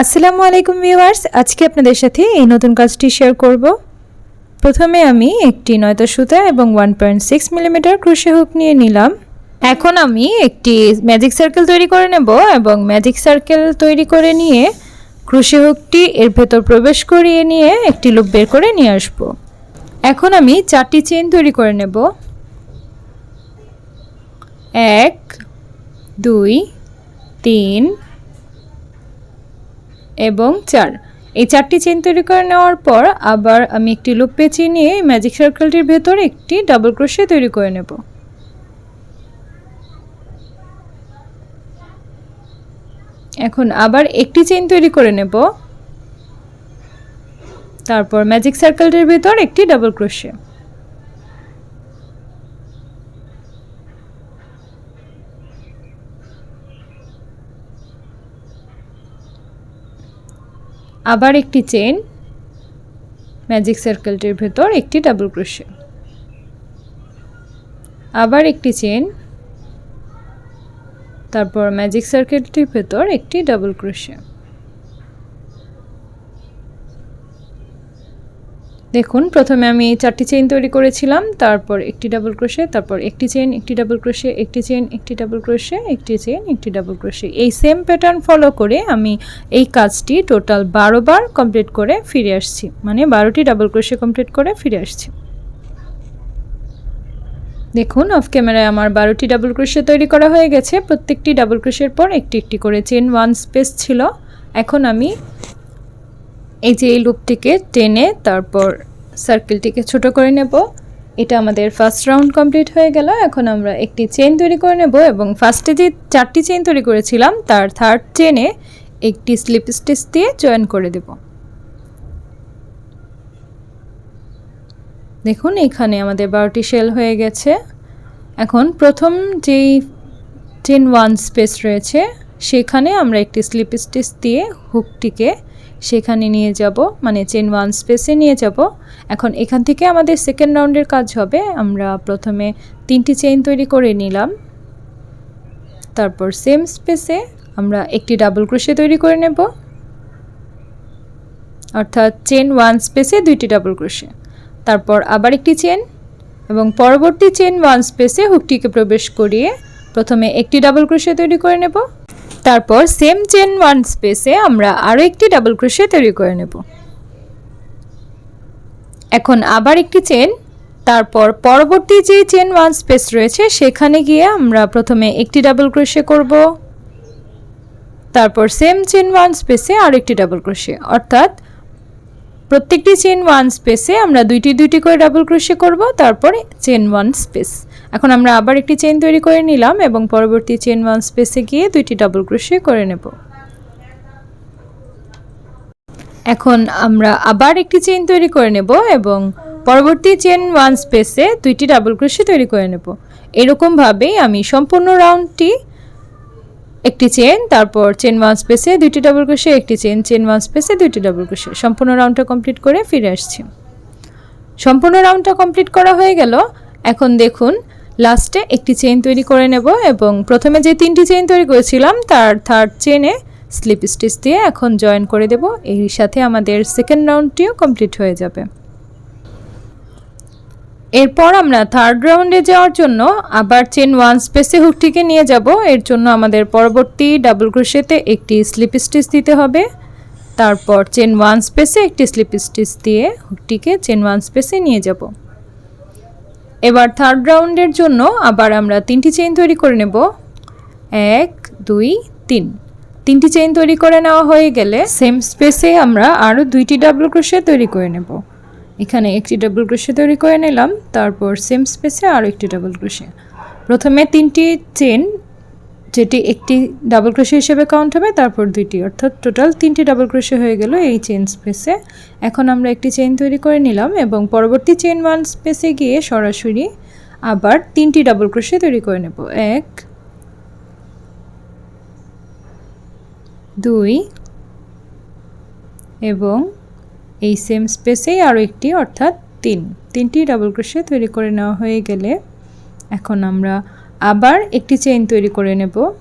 আসসালামু আলাইকুম ভিউয়ার্স, আজকে আপনাদের সাথে এই নতুন কাজটি শেয়ার করব। প্রথমে আমি একটি নয়তো সুতা এবং one point six millimetre crochet hook নিয়ে নিলাম। এখন আমি একটি ম্যাজিক সার্কেল তৈরি করে নেব এবং ম্যাজিক সার্কেল তৈরি করে নিয়ে ক্রুশে হুকটি এর ভেতর প্রবেশ করিয়ে নিয়ে একটি লুপ বের করে নিয়ে আসব। এখন আমি চারটি চেন তৈরি করে নেব। এক, দুই, তিন এবং চার। এই চারটি চেন তৈরি করে নেওয়ার পর আবার আমি একটি লুপ পেঁচিয়ে নিয়ে ম্যাজিক সার্কেলটির ভেতর একটি ডাবল ক্রোশে তৈরি করে নেব। এখন আবার একটি চেন তৈরি করে নেব। তারপর ম্যাজিক সার্কেলটির ভেতর একটি ডাবল ক্রোশে আবার একটি চেন ম্যাজিক সার্কেলটির ভেতর একটি ডাবল ক্রোশে আবার একটি চেন তারপর ম্যাজিক সার্কেলটির ভেতর একটি ডাবল ক্রোশে দেখুন, প্রথমে আমি চারটি চেইন তৈরি করেছিলাম, তারপর একটি ডাবল ক্রোশে তারপর একটি চেইন একটি ডাবল ক্রোশে একটি চেইন একটি ডাবল ক্রোশে একটি চেইন একটি ডাবল ক্রোশে এই সেম প্যাটার্ন ফলো করে আমি এই কাজটি টোটাল বারো বার কমপ্লিট করে ফিরে আসছি। মানে বারোটি ডাবল ক্রোশে কমপ্লিট করে ফিরে আসছি। দেখুন অফ ক্যামেরায় আমার বারোটি ডাবল ক্রোশে তৈরি করা হয়ে গেছে। প্রত্যেকটি ডাবল ক্রোশের পর একটি একটি করে চেন ওয়ান স্পেস ছিল। এখন আমি এই যে এই লুপটিকে টেনে তারপর সার্কেলটিকে ছোট করে নেব। এটা আমাদের ফার্স্ট রাউন্ড কমপ্লিট হয়ে গেল। এখন আমরা একটি চেন তৈরি করে নেব এবং ফার্স্টে যে চারটি চেন তৈরি করেছিলাম, তার থার্ড চেনে একটি স্লিপ স্টিচ দিয়ে জয়েন করে দেব। দেখুন, এখানে আমাদের বারোটি শেল হয়ে গেছে। এখন প্রথম যেই চেন ওয়ান স্পেস রয়েছে, সেখানে আমরা একটি স্লিপ স্টিচ দিয়ে হুকটিকে সেখানে নিয়ে যাব মানে চেন ওয়ান স্পেসে নিয়ে যাব। এখন এখান থেকে আমাদের সেকেন্ড রাউন্ডের কাজ হবে। আমরা প্রথমে তিনটি চেইন তৈরি করে নিলাম। তারপর সেম স্পেসে আমরা একটি ডাবল ক্রোশে তৈরি করে নেব। অর্থাৎ চেন ওয়ান স্পেসে দুইটি ডাবল ক্রোশে তারপর আবার একটি চেন এবং পরবর্তী চেন ওয়ান স্পেসে হুকটিকে প্রবেশ করিয়ে প্রথমে একটি ডাবল ক্রোশে তৈরি করে নেব। তারপর সেম চেন ওয়ান স্পেসে আমরা আরও একটি ডাবল ক্রোশে তৈরি করে নেব। এখন আবার একটি চেন তারপর পরবর্তী যে চেন ওয়ান স্পেস রয়েছে, সেখানে গিয়ে আমরা প্রথমে একটি ডাবল ক্রোশে করব। তারপর সেম চেন ওয়ান স্পেসে আর একটি ডাবল ক্রোশে অর্থাৎ প্রত্যেকটি চেন ওয়ান স্পেসে আমরা দুইটি দুইটি করে ডাবল ক্রোশে করব, তারপরে চেন ওয়ান স্পেস এখন আমরা আবার একটি চেন তৈরি করে নিলাম এবং পরবর্তী চেন ওয়ান স্পেসে গিয়ে দুইটি ডাবল ক্রোশে করে নেব। এখন আমরা আবার একটি চেন তৈরি করে নেব এবং পরবর্তী চেন ওয়ান স্পেসে দুইটি ডাবল ক্রোশে তৈরি করে নেব। এরকমভাবেই আমি সম্পূর্ণ রাউন্ডটি একটি চেন, তারপর চেন ওয়ান স্পেসে দুইটি ডাবল ক্রোশে একটি চেন চেন ওয়ান স্পেসে দুইটি ডাবল ক্রোশে সম্পূর্ণ রাউন্ডটা কমপ্লিট করে ফিরে আসছি। সম্পূর্ণ রাউন্ডটা কমপ্লিট করা হয়ে গেল। এখন দেখুন লাস্টে একটি চেন তৈরি করে নেব এবং প্রথমে যে তিনটি চেন তৈরি করেছিলাম, তার থার্ড চেনে স্লিপ স্টিচ দিয়ে এখন জয়েন করে দেব। এর সাথে আমাদের সেকেন্ড রাউন্ডটিও কমপ্লিট হয়ে যাবে। এরপর আমরা থার্ড রাউন্ডে যাওয়ার জন্য আবার চেন ওয়ান স্পেসে হুকটিকে নিয়ে যাব। এর জন্য আমাদের পরবর্তী ডাবল ক্রোশেতে একটি স্লিপ স্টিচ দিতে হবে। তারপর চেন ওয়ান স্পেসে একটি স্লিপ স্টিচ দিয়ে হুকটিকে চেন ওয়ান স্পেসে নিয়ে যাব। এবার থার্ড রাউন্ডের জন্য আবার আমরা তিনটি চেইন তৈরি করে নেব। এক, দুই, তিন। তিনটি চেইন তৈরি করে নেওয়া হয়ে গেলে সেম স্পেসে আমরা আরও দুইটি ডাবল ক্রোশে তৈরি করে নেব। এখানে একটি ডাবল ক্রোশে তৈরি করে নিলাম, তারপর সেম স্পেসে আরও একটি ডাবল ক্রোশে প্রথমে তিনটি চেন যেটি একটি ডাবল ক্রোশে হিসেবে কাউন্ট হবে, তারপর দুইটি, অর্থাৎ টোটাল তিনটি ডাবল ক্রোশে হয়ে গেল এই চেন স্পেসে এখন আমরা একটি চেন তৈরি করে নিলাম এবং পরবর্তী চেন ওয়ান স্পেসে গিয়ে সরাসরি আবার তিনটি ডাবল ক্রোশে তৈরি করে নেব। এক, দুই, এবং এই সেম স্পেসেই আরও একটি, অর্থাৎ তিন। তিনটি ডাবল ক্রোশে তৈরি করে নেওয়া হয়ে গেলে এখন আমরা আবার একটি চেইন তৈরি করে নেব।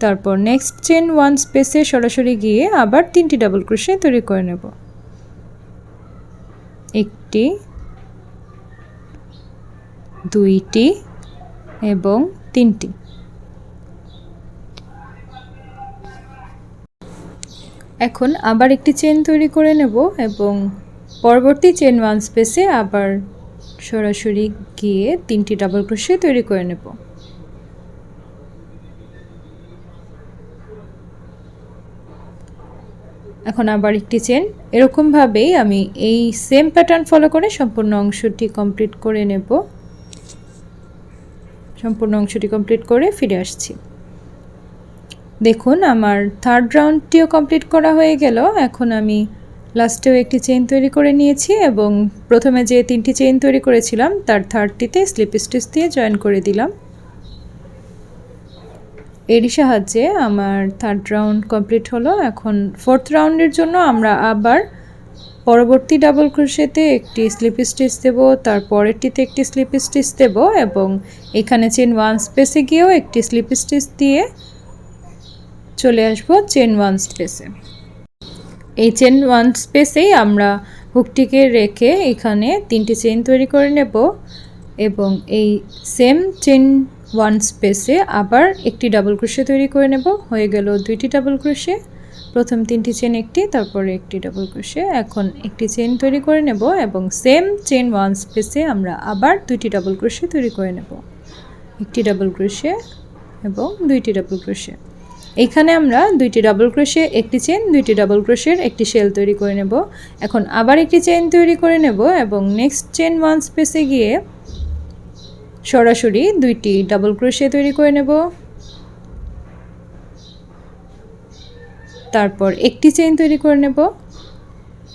তারপর নেক্সট চেন ওয়ান স্পেসে সরাসরি গিয়ে আবার তিনটি ডাবল ক্রোশে তৈরি করে নেব। একটি, দুইটি এবং তিনটি। এখন আবার একটি চেন তৈরি করে নেব এবং পরবর্তী চেন ওয়ান স্পেসে আবার সরাসরি গিয়ে তিনটি ডাবল ক্রোশে তৈরি করে নেব। এখন আবার একটি চেন এরকমভাবেই আমি এই সেম প্যাটার্ন ফলো করে সম্পূর্ণ অংশটি কমপ্লিট করে নেব। সম্পূর্ণ অংশটি কমপ্লিট করে ফিরে আসছি। দেখুন, আমার থার্ড রাউন্ডটিও কমপ্লিট করা হয়ে গেল। এখন আমি লাস্টেও একটি চেইন তৈরি করে নিয়েছি এবং প্রথমে যে তিনটি চেইন তৈরি করেছিলাম, তার থার্ডটিতে স্লিপ স্টিচ দিয়ে জয়েন করে দিলাম। এরই সাহায্যে আমার থার্ড রাউন্ড কমপ্লিট হলো। এখন ফোর্থ রাউন্ডের জন্য আমরা আবার পরবর্তী ডাবল ক্রোশেতে একটি স্লিপ স্টিচ দেব, তার পরেরটিতে একটি স্লিপ স্টিচ দেব এবং এখানে চেন ওয়ান স্পেসে গিয়েও একটি স্লিপ স্টিচ দিয়ে চলে আসব চেন ওয়ান স্পেসে। এই চেন ওয়ান স্পেসেই আমরা হুকটিকে রেখে এখানে তিনটি চেন তৈরি করে নেব এবং এই সেম চেন ওয়ান স্পেসে আবার একটি ডাবল ক্রোশে তৈরি করে নেব। হয়ে গেল দুইটি ডাবল ক্রোশে, প্রথম তিনটি চেন একটি, তারপরে একটি ডাবল ক্রোশে। এখন একটি চেন তৈরি করে নেব এবং সেম চেন ওয়ান স্পেসে আমরা আবার দুইটি ডাবল ক্রোশে তৈরি করে নেব। একটি ডাবল ক্রোশে এবং দুইটি ডাবল ক্রোশে। এইখানে আমরা দুইটি ডাবল ক্রোশে একটি চেন দুইটি ডাবল ক্রোশের একটি শেল তৈরি করে নেব। এখন আবার একটি চেন তৈরি করে নেব এবং নেক্সট চেন ওয়ান স্পেসে গিয়ে সরাসরি দুইটি ডাবল ক্রোশে তৈরি করে নেব। তারপর একটি চেন তৈরি করে নেব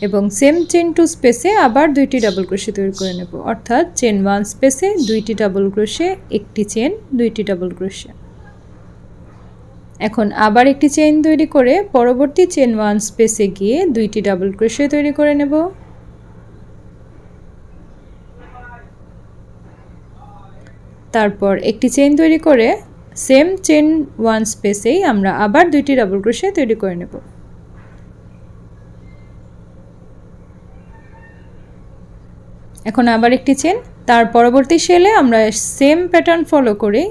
এবং সেম চেন টু স্পেসে আবার দুইটি ডাবল ক্রোশে তৈরি করে নেব। অর্থাৎ চেন ওয়ান স্পেসে দুইটি ডাবল ক্রোশে একটি চেন দুইটি ডাবল ক্রোশে এখন আবার একটি চেইন তৈরি করে পরবর্তী চেন ওয়ান স্পেসে গিয়ে দুইটি ডাবল ক্রোশে তৈরি করে নেব। তারপর একটি চেইন তৈরি করে সেম চেন ওয়ান স্পেসেই আমরা আবার দুইটি ডাবল ক্রোশে তৈরি করে নেব। এখন আবার একটি চেন তার পরবর্তী শেলে আমরা সেম প্যাটার্ন ফলো করে।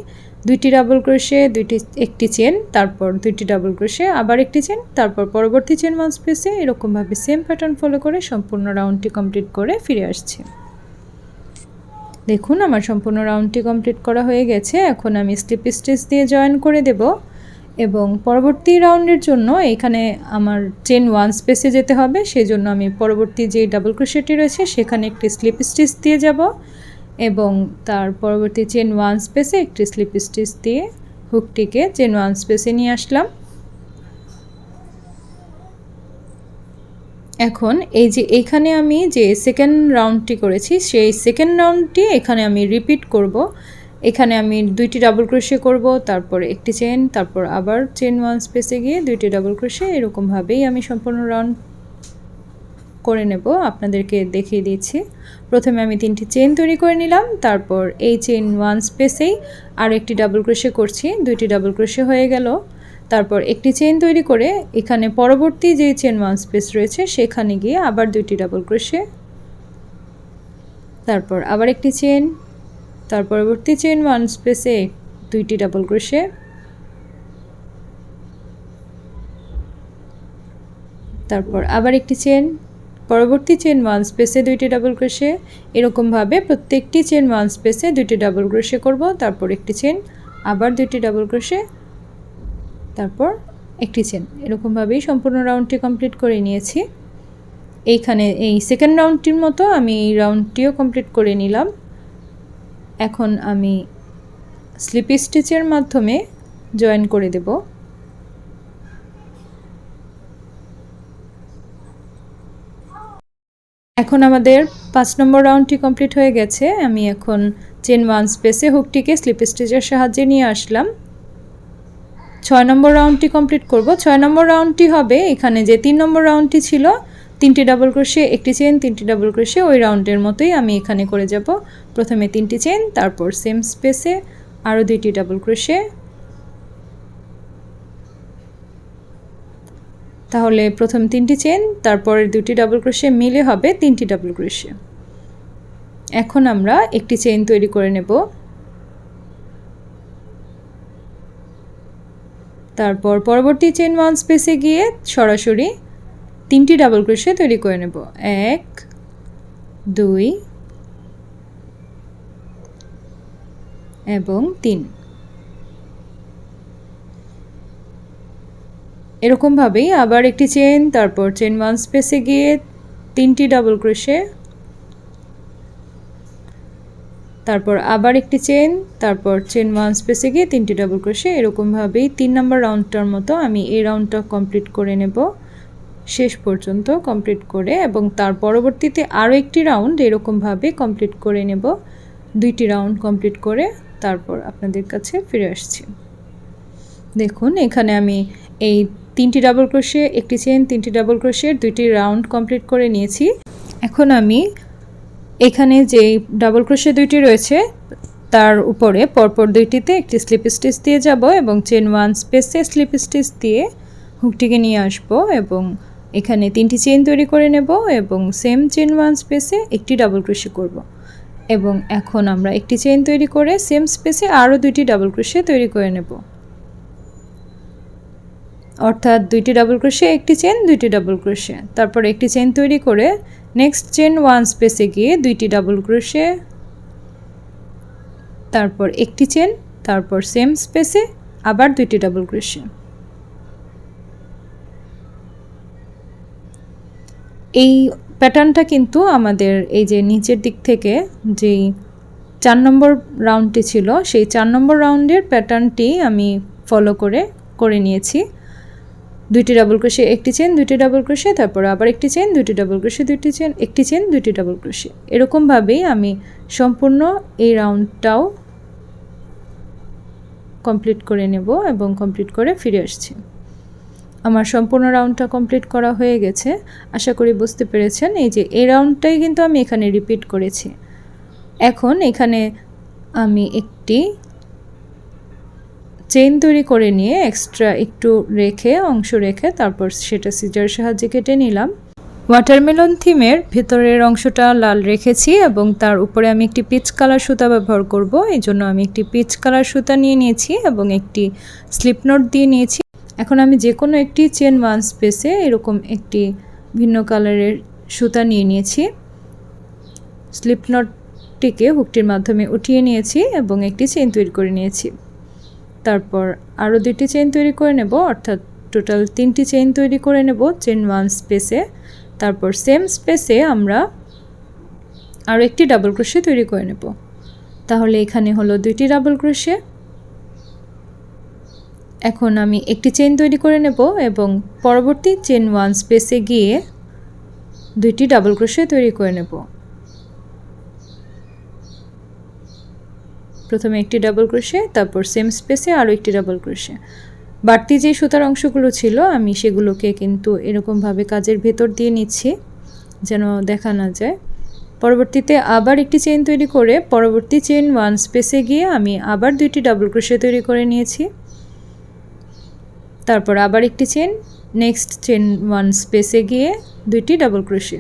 দুইটি ডাবল ক্রোশে, দুইটি, একটি চেন, তারপর দুইটি ডাবল ক্রোশে, আবার একটি চেন, তারপর পরবর্তী চেন ওয়ান স্পেসে এরকমভাবে সেম প্যাটার্ন ফলো করে সম্পূর্ণ রাউন্ডটি কমপ্লিট করে ফিরে আসছি। দেখুন, আমার সম্পূর্ণ রাউন্ডটি কমপ্লিট করা হয়ে গেছে। এখন আমি স্লিপ স্টিচ দিয়ে জয়েন করে দেব এবং পরবর্তী রাউন্ডের জন্য এখানে আমার চেন ওয়ান স্পেসে যেতে হবে। সেই জন্য আমি পরবর্তী যে ডাবল ক্রোশেটি রয়েছে, সেখানে একটি স্লিপ স্টিচ দিয়ে যাব। এবং তার পরবর্তী চেন ওয়ান স্পেসে একটি স্লিপ স্টিচ দিয়ে হুকটিকে চেন ওয়ান স্পেসে নিয়ে আসলাম। এখন এই যে এখানে আমি যে সেকেন্ড রাউন্ডটি করেছি, সেই সেকেন্ড রাউন্ডটি এখানে আমি রিপিট করব। এখানে আমি দুইটি ডাবল ক্রোশে করব, তারপর একটি চেন তারপর আবার চেন ওয়ান স্পেসে গিয়ে দুইটি ডাবল ক্রোশে এরকমভাবেই আমি সম্পূর্ণ রাউন্ড করে নেব, আপনাদেরকে দেখিয়ে দিচ্ছি। প্রথমে আমি তিনটি চেন তৈরি করে নিলাম, তারপর এই চেন ওয়ান স্পেসেই আরও একটি ডাবল ক্রোশে করছি, দুইটি ডাবল ক্রোশে হয়ে গেল। তারপর একটি চেন তৈরি করে এখানে পরবর্তী যে চেন ওয়ান স্পেস রয়েছে, সেখানে গিয়ে আবার দুইটি ডাবল ক্রোশে। তারপর আবার একটি চেন তার পরবর্তী চেন ওয়ান স্পেসে দুইটি ডাবল ক্রোশে। তারপর আবার একটি চেন পরবর্তী চেন ওয়ান স্পেসে দুইটি ডাবল ক্রোশে এরকমভাবে প্রত্যেকটি চেন ওয়ান স্পেসে দুইটি ডাবল ক্রোশে করব, তারপর একটি চেন আবার দুইটি ডাবল ক্রোশে তারপর একটি চেন এরকমভাবেই সম্পূর্ণ রাউন্ডটি কমপ্লিট করে নিয়েছি। এইখানে এই সেকেন্ড রাউন্ডটির মতো আমি এই রাউন্ডটিও কমপ্লিট করে নিলাম। এখন আমি স্লিপ স্টিচের মাধ্যমে জয়েন করে দেব। এখন আমাদের পাঁচ নম্বর রাউন্ডটি কমপ্লিট হয়ে গেছে। আমি এখন চেন ওয়ান স্পেসে হুকটিকে স্লিপ স্টিচের সাহায্যে নিয়ে আসলাম। ছয় নম্বর রাউন্ডটি কমপ্লিট করব। ছয় নম্বর রাউন্ডটি হবে এখানে যে তিন নম্বর রাউন্ডটি ছিল, তিনটি ডাবল ক্রোশে একটি চেন তিনটি ডাবল ক্রোশে ওই রাউন্ডের মতোই আমি এখানে করে যাব। প্রথমে তিনটি চেন তারপর সেম স্পেসে আরও দুইটি ডাবল ক্রোশে তাহলে প্রথম তিনটি চেন তারপরের দুটি ডাবল ক্রোশে মিলে হবে তিনটি ডাবল ক্রোশে এখন আমরা একটি চেন তৈরি করে নেব। তারপর পরবর্তী চেন ওয়ান স্পেসে গিয়ে সরাসরি তিনটি ডাবল ক্রোশে তৈরি করে নেব। এক, দুই, এবং তিন। এরকমভাবেই আবার একটি চেন তারপর চেন ওয়ান স্পেসে গিয়ে তিনটি ডাবল ক্রোশে তারপর আবার একটি চেন তারপর চেন ওয়ান স্পেসে গিয়ে তিনটি ডাবল ক্রোশে এরকমভাবেই তিন নম্বর রাউন্ডটার মতো আমি এই রাউন্ডটা কমপ্লিট করে নেব। শেষ পর্যন্ত কমপ্লিট করে এবং তার পরবর্তীতে আরও একটি রাউন্ড এরকমভাবে কমপ্লিট করে নেব। দুইটি রাউন্ড কমপ্লিট করে তারপর আপনাদের কাছে ফিরে আসছি। দেখুন, এখানে আমি এই তিনটি ডাবল ক্রোশে একটি চেন তিনটি ডাবল ক্রোশের দুইটি রাউন্ড কমপ্লিট করে নিয়েছি। এখন আমি এখানে যে ডাবল ক্রোশে দুইটি রয়েছে, তার উপরে পরপর দুইটিতে একটি স্লিপ স্টিচ দিয়ে যাব এবং চেন ওয়ান স্পেসে স্লিপ স্টিচ দিয়ে হুকটিকে নিয়ে আসব এবং এখানে তিনটি চেন তৈরি করে নেব এবং সেম চেন ওয়ান স্পেসে একটি ডাবল ক্রোশে করব। এবং এখন আমরা একটি চেন তৈরি করে সেম স্পেসে আরও দুইটি ডাবল ক্রোশে তৈরি করে নেব। অর্থাৎ দুইটি ডাবল ক্রোশে একটি চেন দুইটি ডাবল ক্রোশে তারপর একটি চেন তৈরি করে নেক্সট চেন ওয়ান স্পেসে গিয়ে দুইটি ডাবল ক্রোশে তারপর একটি চেন তারপর সেম স্পেসে আবার দুইটি ডাবল ক্রোশে এই প্যাটার্নটা কিন্তু আমাদের এই যে নিচের দিক থেকে যেই চার নম্বর রাউন্ডটি ছিল, সেই চার নম্বর রাউন্ডের প্যাটার্নটি আমি ফলো করে করে নিয়েছি। দুইটি ডাবল ক্রোশে একটি চেন দুইটি ডাবল ক্রোশে তারপর আবার একটি চেন দুইটি ডাবল ক্রোশে দুইটি চেন একটি চেন দুইটি ডাবল ক্রোশে এরকমভাবেই আমি সম্পূর্ণ এই রাউন্ডটাও কমপ্লিট করে নেব এবং কমপ্লিট করে ফিরে আসছি। আমার সম্পূর্ণ রাউন্ডটা কমপ্লিট করা হয়ে গেছে। আশা করি বুঝতে পেরেছেন, এই যে এই রাউন্ডটাই কিন্তু আমি এখানে রিপিট করেছি। এখন এখানে আমি একটি চেইন তৈরি করে নিয়ে এক্সট্রা একটু রেখে, অংশ রেখে তারপর সেটা সিজার সাহায্যে কেটে নিলাম। ওয়াটারমেলন থিমের ভেতরের অংশটা লাল রেখেছি এবং তার উপরে আমি একটি পিচ কালার সুতা ব্যবহার করব। এই জন্য আমি একটি পিচ কালার সুতা নিয়ে নিয়েছি এবং একটি স্লিপ নোট দিয়ে নিয়েছি। এখন আমি যে কোনো একটি চেন ওয়ান স্পেসে এরকম একটি ভিন্ন কালারের সুতা নিয়ে নিয়েছি। স্লিপ নটটিকে হুকটির মাধ্যমে উঠিয়ে নিয়েছি এবং একটি চেন তৈরি করে নিয়েছি। তারপর আরও দুটি চেন তৈরি করে নেব, অর্থাৎ টোটাল তিনটি চেন তৈরি করে নেব চেন ওয়ান স্পেসে তারপর সেম স্পেসে আমরা আরও একটি ডাবল ক্রোশে তৈরি করে নেব। তাহলে এখানে হলো দুইটি ডাবল ক্রোশে এখন আমি একটি চেন তৈরি করে নেব এবং পরবর্তী চেন ওয়ান স্পেসে গিয়ে দুইটি ডাবল ক্রোশে তৈরি করে নেব। প্রথমে একটি ডাবল ক্রোশে তারপর সেম স্পেসে আরও একটি ডাবল ক্রোশে বাড়তি যে সুতার অংশগুলো ছিল, আমি সেগুলোকে কিন্তু এরকমভাবে কাজের ভেতর দিয়ে নিচ্ছি, যেন দেখা না যায়। পরবর্তীতে আবার একটি চেন তৈরি করে, পরবর্তী চেন ওয়ান স্পেসে গিয়ে আমি আবার দুইটি ডাবল ক্রোশে তৈরি করে নিয়েছি। তারপর আবার একটি চেন নেক্সট চেন ওয়ান স্পেসে গিয়ে দুইটি ডাবল ক্রোশে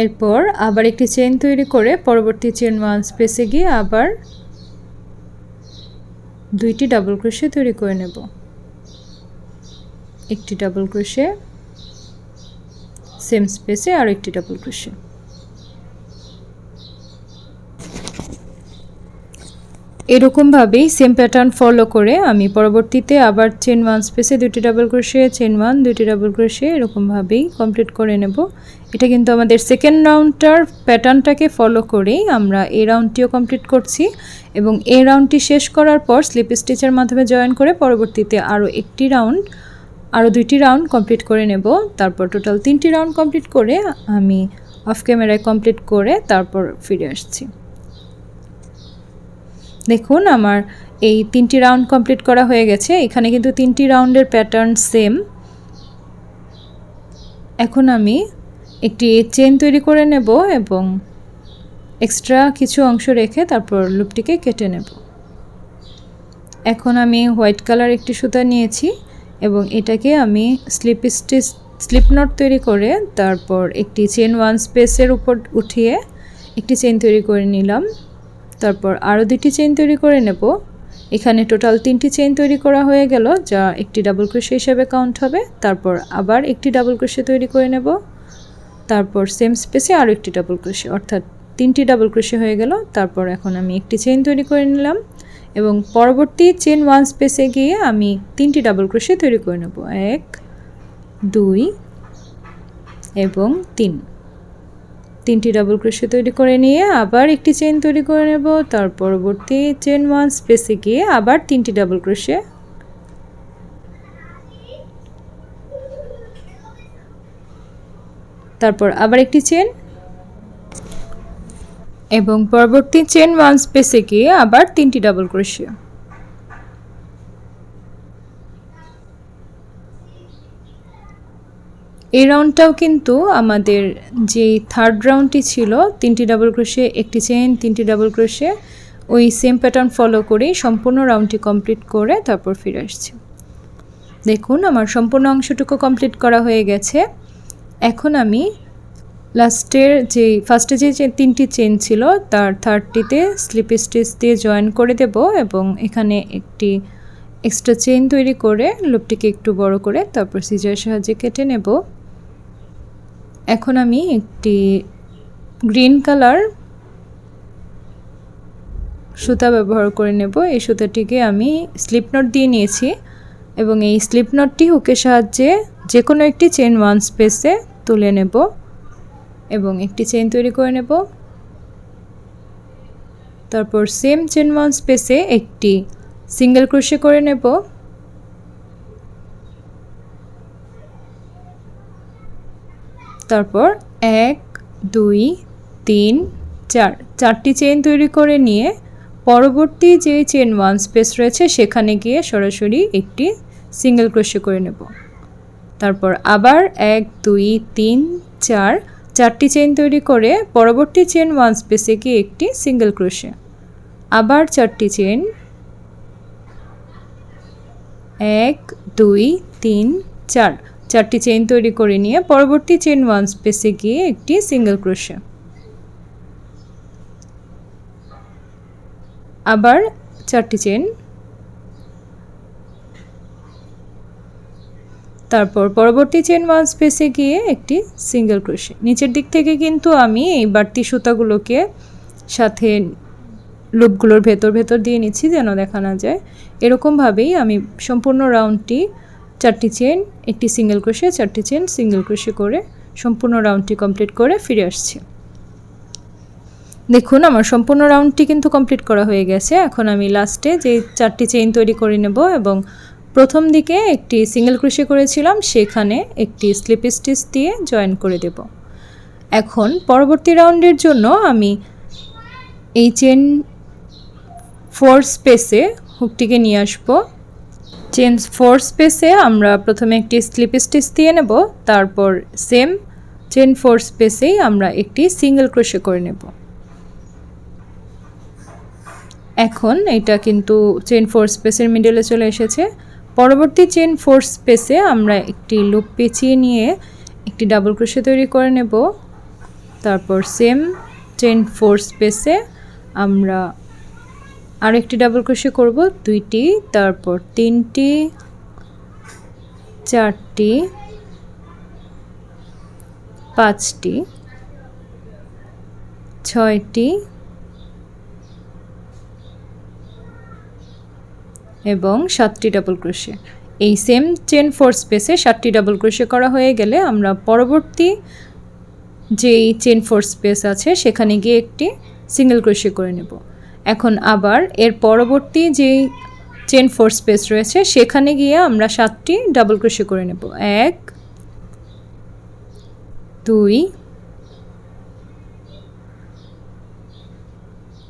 এরপর আবার একটি চেন তৈরি করে পরবর্তী চেন ওয়ান স্পেসে গিয়ে আবার দুইটি ডাবল ক্রোশে তৈরি করে নেব। একটি ডাবল ক্রোশে সেম স্পেসে আর একটি ডাবল ক্রোশে এরকমভাবেই সেম প্যাটার্ন ফলো করে আমি পরবর্তীতে আবার চেন ওয়ান স্পেসে দুটি ডাবল ক্রোশে চেন ওয়ান দুটি ডাবল ক্রোশে এরকমভাবেই কমপ্লিট করে নেব। এটা কিন্তু আমাদের সেকেন্ড রাউন্ডটার প্যাটার্নটাকে ফলো করেই আমরা এই রাউন্ডটিও কমপ্লিট করছি এবং এই রাউন্ডটি শেষ করার পর স্লিপ স্টিচের মাধ্যমে জয়েন করে পরবর্তীতে আরও একটি রাউন্ড আরও দুইটি রাউন্ড কমপ্লিট করে নেব। তারপর টোটাল তিনটি রাউন্ড কমপ্লিট করে আমি অফ ক্যামেরায় কমপ্লিট করে তারপর ফিরে আসছি। দেখুন আমার এই তিনটি রাউন্ড কমপ্লিট করা হয়ে গেছে। এখানে কিন্তু তিনটি রাউন্ডের প্যাটার্ন সেম এখন আমি একটি চেন তৈরি করে নেব এবং এক্সট্রা কিছু অংশ রেখে তারপর লুপটিকে কেটে নেব। এখন আমি হোয়াইট কালার একটি সুতা নিয়েছি এবং এটাকে আমি স্লিপ স্টিচ স্লিপ নট তৈরি করে তারপর একটি চেন ওয়ান স্পেসের উপর উঠিয়ে একটি চেন তৈরি করে নিলাম। তারপর আরও দুটি চেন তৈরি করে নেব। এখানে টোটাল তিনটি চেন তৈরি করা হয়ে গেল, যা একটি ডাবল ক্রোশে হিসেবে কাউন্ট হবে। তারপর আবার একটি ডাবল ক্রোশে তৈরি করে নেব। তারপর সেম স্পেসে আরও একটি ডাবল ক্রোশে অর্থাৎ তিনটি ডাবল ক্রোশে হয়ে গেল। তারপর এখন আমি একটি চেন তৈরি করে নিলাম এবং পরবর্তী চেন ওয়ান স্পেসে গিয়ে আমি তিনটি ডাবল ক্রোশে তৈরি করে নেব। এক, দুই এবং তিন। তিনটি ডাবল ক্রোশে তৈরি করে নিয়ে আবার একটি চেন তৈরি করে নেব। তার পরবর্তী চেন ওয়ান স্পেসে গিয়ে আবার তিনটি ডাবল ক্রোশে তারপর আবার একটি চেন। এবং পরবর্তী চেন ওয়ান স্পেসে গিয়ে আবার তিনটি ডাবল ক্রোশে এই রাউন্ডটাও কিন্তু আমাদের যে থার্ড রাউন্ডটি ছিল, তিনটি ডাবল ক্রোশে একটি চেন, তিনটি ডাবল ক্রোশে ওই সেম প্যাটার্ন ফলো করেই সম্পূর্ণ রাউন্ডটি কমপ্লিট করে তারপর ফিরে আসছি। দেখুন, আমার সম্পূর্ণ অংশটুকু কমপ্লিট করা হয়ে গেছে। এখন আমি লাস্টের যে ফার্স্টে যে তিনটি চেন ছিল, তার থার্ডটিতে স্লিপ স্টিচ দিয়ে জয়েন করে দেব এবং এখানে একটি এক্সট্রা চেন তৈরি করে লুপটিকে একটু বড় করে তারপর সিজার সাহায্যে কেটে নেব। এখন আমি একটি গ্রিন কালার সুতা ব্যবহার করে নেব। এই সুতাটিকে আমি স্লিপ নট দিয়ে নিয়েছি এবং এই স্লিপ নটটি হুকের সাহায্যে যে কোনো একটি চেন ওয়ান স্পেসে তুলে নেব এবং একটি চেন তৈরি করে নেব। তারপর সেম চেন ওয়ান স্পেসে একটি সিঙ্গেল ক্রোশে করে নেব। তারপর এক, দুই, তিন, চার, চারটি চেন তৈরি করে নিয়ে পরবর্তী যে চেন ওয়ান স্পেস রয়েছে সেখানে গিয়ে সরাসরি একটি সিঙ্গেল ক্রোশে করে নেব। তারপর আবার এক, দুই, তিন, চার, চারটি চেন তৈরি করে পরবর্তী চেন ওয়ান স্পেসে গিয়ে একটি সিঙ্গেল ক্রোশে আবার চারটি চেন এক, দুই, তিন, চার। চারটি চেন তৈরি করে নিয়ে পরবর্তী চেন ওয়ান স্পেসে গিয়ে একটি সিঙ্গেল ক্রোশে আবার চারটি চেন তারপর পরবর্তী চেন ওয়ান স্পেসে গিয়ে একটি সিঙ্গেল ক্রোশে নিচের দিক থেকে কিন্তু আমি এই বাড়তি সুতাগুলোকে সাথে লুপগুলোর ভেতর ভেতর দিয়ে নিচ্ছি যেন দেখা না যায়। এরকমভাবেই আমি সম্পূর্ণ রাউন্ডটি চারটি চেন একটি সিঙ্গেল ক্রোশে চারটি চেন সিঙ্গেল ক্রোশে করে সম্পূর্ণ রাউন্ডটি কমপ্লিট করে ফিরে আসছি। দেখুন, আমার সম্পূর্ণ রাউন্ডটি কিন্তু কমপ্লিট করা হয়ে গেছে। এখন আমি লাস্টে যে চারটি চেইন তৈরি করে নেব এবং প্রথম দিকে একটি সিঙ্গেল ক্রোশে করেছিলাম, সেখানে একটি স্লিপ স্টিচ দিয়ে জয়েন করে দেব। এখন পরবর্তী রাউন্ডের জন্য আমি এই চেন ফোর স্পেসে হুকটিকে নিয়ে আসব। চেন ফোর স্পেসে আমরা প্রথমে একটি স্লিপ স্টিচ দিয়ে নেব, তারপর সেম চেন ফোর স্পেসেই আমরা একটি সিঙ্গেল ক্রোশে করে নেব। এখন এটা কিন্তু চেন ফোর স্পেসের মিডলে চলে এসেছে। পরবর্তী চেন ফোর স্পেসে আমরা একটি লুপ পেঁচিয়ে নিয়ে একটি ডাবল ক্রোশে তৈরি করে নেব। তারপর সেম চেন ফোর স্পেসে আমরা আর একটি ডাবল ক্রোশে করব, দুইটি, তারপর তিনটি, চারটি, পাঁচটি, ছয়টি এবং সাতটি ডাবল ক্রোশে এই সেম চেন ফোর স্পেসে সাতটি ডাবল ক্রোশে করা হয়ে গেলে আমরা পরবর্তী যেই চেন ফোর স্পেস আছে, সেখানে গিয়ে একটি সিঙ্গেল ক্রোশে করে নেব। এখন আবার এর পরবর্তী যে চেন ফোর স্পেস রয়েছে, সেখানে গিয়ে আমরা সাতটি ডাবল ক্রোশে করে নেব। এক, দুই,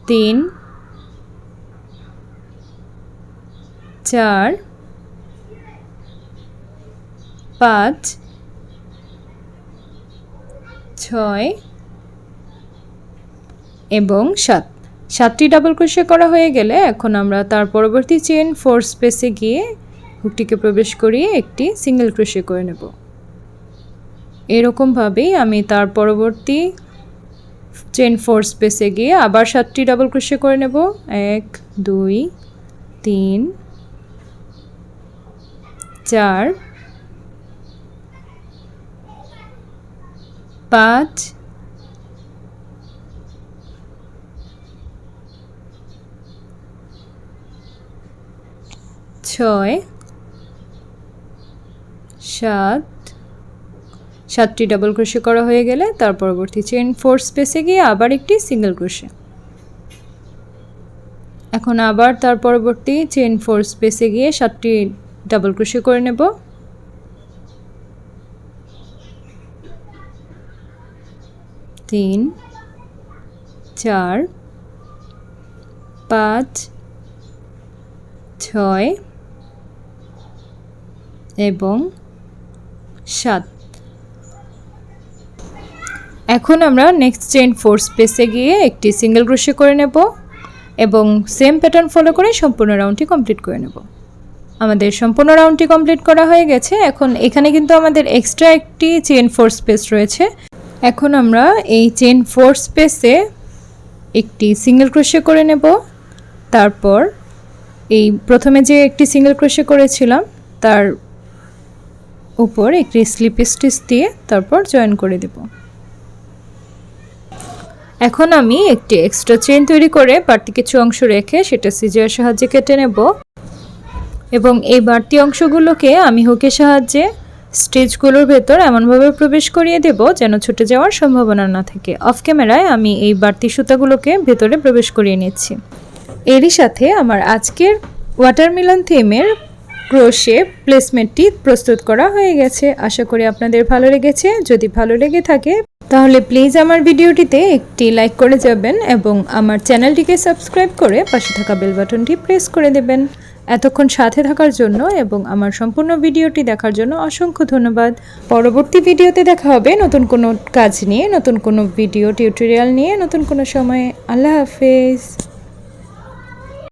তিন চার, পাঁচ, ছয় এবং সাত। সাতটি ডাবল ক্রোশে করা হয়ে গেলে এখন আমরা তার পরবর্তী চেন ফোর স্পেসে গিয়ে হুকটিকে প্রবেশ করিয়ে একটি সিঙ্গেল ক্রোশে করে নেব। এরকমভাবেই আমি তার পরবর্তী চেন ফোর স্পেসে গিয়ে আবার সাতটি ডাবল ক্রোশে করে নেব। এক, দুই, তিন চার, পাঁচ, ছয়, সাত, সাতটি ডাবল ক্রোশে করা হয়ে গেলে তার পরবর্তী চেন ফোর স্পেসে গিয়ে আবার একটি সিঙ্গেল ক্রোশে এখন আবার তার পরবর্তী চেন ফোর স্পেসে গিয়ে সাতটি ডাবল ক্রোশে করে নেব। তিন, চার, পাঁচ, ছয় এবং সাত। এখন আমরা নেক্সট চেন ফোর স্পেসে গিয়ে একটি সিঙ্গেল ক্রোশে করে নেব এবং সেম প্যাটার্ন ফলো করে সম্পূর্ণ রাউন্ডটি কমপ্লিট করে নেব। আমাদের সম্পূর্ণ রাউন্ডটি কমপ্লিট করা হয়ে গেছে। এখন এখানে কিন্তু আমাদের এক্সট্রা একটি চেন ফোর স্পেস রয়েছে। এখন আমরা এই চেন ফোর স্পেসে একটি সিঙ্গেল ক্রোশে করে নেব। তারপর এই প্রথমে যে একটি সিঙ্গেল ক্রোশে করেছিলাম, তার উপর একটি স্লিপ স্টিচ দিয়ে তারপর জয়েন করে দেব। এখন আমি একটি এক্সট্রা চেন তৈরি করে বাড়তি কিছু অংশ রেখে সেটা সিজার সাহায্যে কেটে নেব। এবং এই বাড়তি অংশগুলোকে আমি হুকের সাহায্যে স্টেজগুলোর ভেতর এমনভাবে প্রবেশ করিয়ে দেব যেন ছুটে যাওয়ার সম্ভাবনা না থাকে। অফ ক্যামেরায় আমি এই বাড়তি সুতাগুলোকে ভেতরে প্রবেশ করিয়ে নিচ্ছি। এরই সাথে আমার আজকের ওয়াটারমেলন থিমের ক্রোশে প্লেসমেন্টটি প্রস্তুত করা হয়ে গেছে। আশা করি আপনাদের ভালো লেগেছে। যদি ভালো লেগে থাকে, তাহলে প্লিজ আমার ভিডিওটিতে একটি লাইক করে যাবেন এবং আমার চ্যানেলটিকে সাবস্ক্রাইব করে পাশে থাকা বেল বাটনটি প্রেস করে দেবেন। এতক্ষণ সাথে থাকার জন্য এবং আমার সম্পূর্ণ ভিডিওটি দেখার জন্য অসংখ্য ধন্যবাদ। পরবর্তী ভিডিওতে দেখা হবে নতুন কোনো কাজ নিয়ে, নতুন কোনো ভিডিও টিউটোরিয়াল নিয়ে, নতুন কোনো সময়ে। আল্লাহ হাফেজ।